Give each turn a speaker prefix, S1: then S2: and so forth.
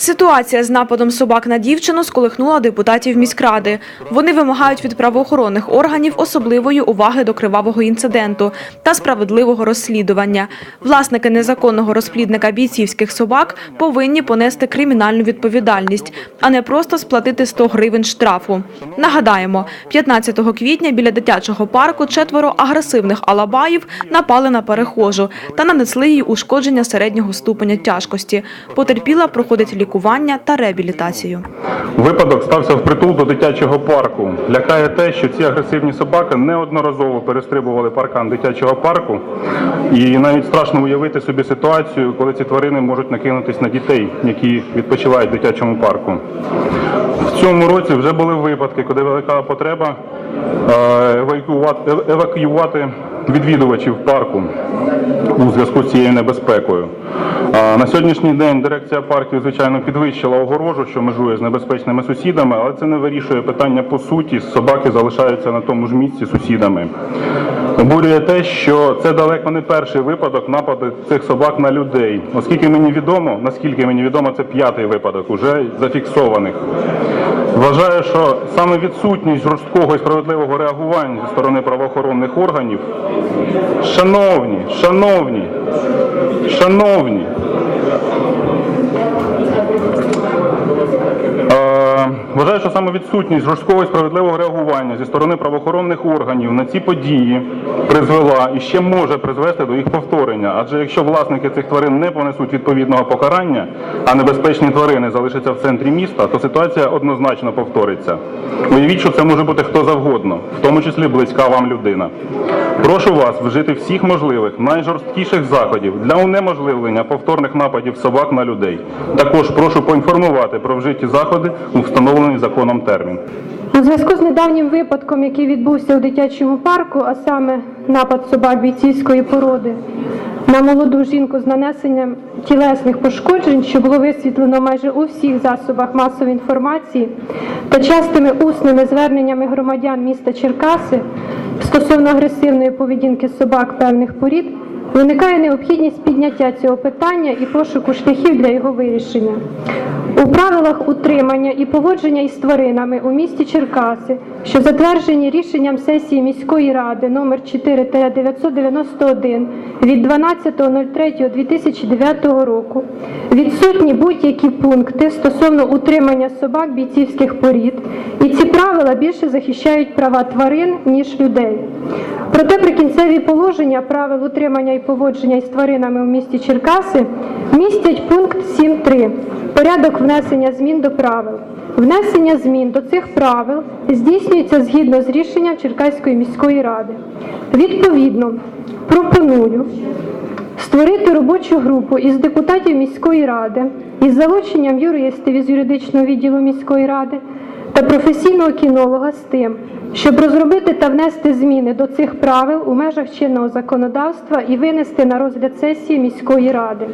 S1: Ситуація з нападом собак на дівчину сколихнула депутатів міськради. Вони вимагають від правоохоронних органів особливої уваги до кривавого інциденту та справедливого розслідування. Власники незаконного розплідника бійцівських собак повинні понести кримінальну відповідальність, а не просто сплатити 100 гривень штрафу. Нагадаємо, 15 квітня біля дитячого парку четверо агресивних алабаїв напали на перехожу та нанесли їй ушкодження середнього ступеня тяжкості. Потерпіла проходить лікування та реабілітацію.
S2: Випадок стався впритул до дитячого парку. Лякає те, що ці агресивні собаки неодноразово перестрибували паркан дитячого парку, і навіть страшно уявити собі ситуацію, коли ці тварини можуть накинутись на дітей, які відпочивають в дитячому парку. В цьому році вже були випадки, коли виникала потреба е, евакуювати відвідувачів парку у зв'язку з цією небезпекою. На сьогоднішній день дирекція парків, звичайно, підвищила огорожу, що межує з небезпечними сусідами, але це не вирішує питання по суті. Собаки залишаються на тому ж місці сусідами. Обурює те, що це далеко не перший випадок нападу цих собак на людей. Оскільки мені відомо, наскільки мені відомо, це п'ятий випадок уже зафіксованих. Вважаю, що саме відсутність жорсткого і справедливого реагування зі сторони правоохоронних органів, шановні, шановні, шановні, Вважаю, відсутність жорсткого і справедливого реагування зі сторони правоохоронних органів на ці події призвела і ще може призвести до їх повторення. Адже якщо власники цих тварин не понесуть відповідного покарання, а небезпечні тварини залишаться в центрі міста, то ситуація однозначно повториться. Уявіть, що це може бути хто завгодно, в тому числі близька вам людина. Прошу вас вжити всіх можливих найжорсткіших заходів для унеможливлення повторних нападів собак на людей. Також прошу поінформувати про вжиті заходи у встановлений законом термін.
S3: У зв'язку з недавнім випадком, який відбувся у дитячому парку, а саме напад собак бійцівської породи на молоду жінку з нанесенням тілесних пошкоджень, що було висвітлено майже у всіх засобах масової інформації, та частими усними зверненнями громадян міста Черкаси стосовно агресивної поведінки собак певних порід, виникає необхідність підняття цього питання і пошуку шляхів для його вирішення. У правилах утримання і поводження із тваринами у місті Черкаси, що затверджені рішенням сесії міської ради номер 4-991 від 12.03.2009 року, відсутні будь-які пункти стосовно утримання собак бійцівських порід, і ці правила більше захищають права тварин, ніж людей. Проте прикінцеві положення правил утримання і поводження із тваринами у місті Черкаси містять пункт 7.3 порядок внесення змін до правил. Внесення змін до цих правил здійснюється згідно з рішенням Черкаської міської ради. Відповідно, пропоную створити робочу групу із депутатів міської ради із залученням юристів із юридичного відділу міської ради та професійного кінолога з тим, щоб розробити та внести зміни до цих правил у межах чинного законодавства і винести на розгляд сесії міської ради.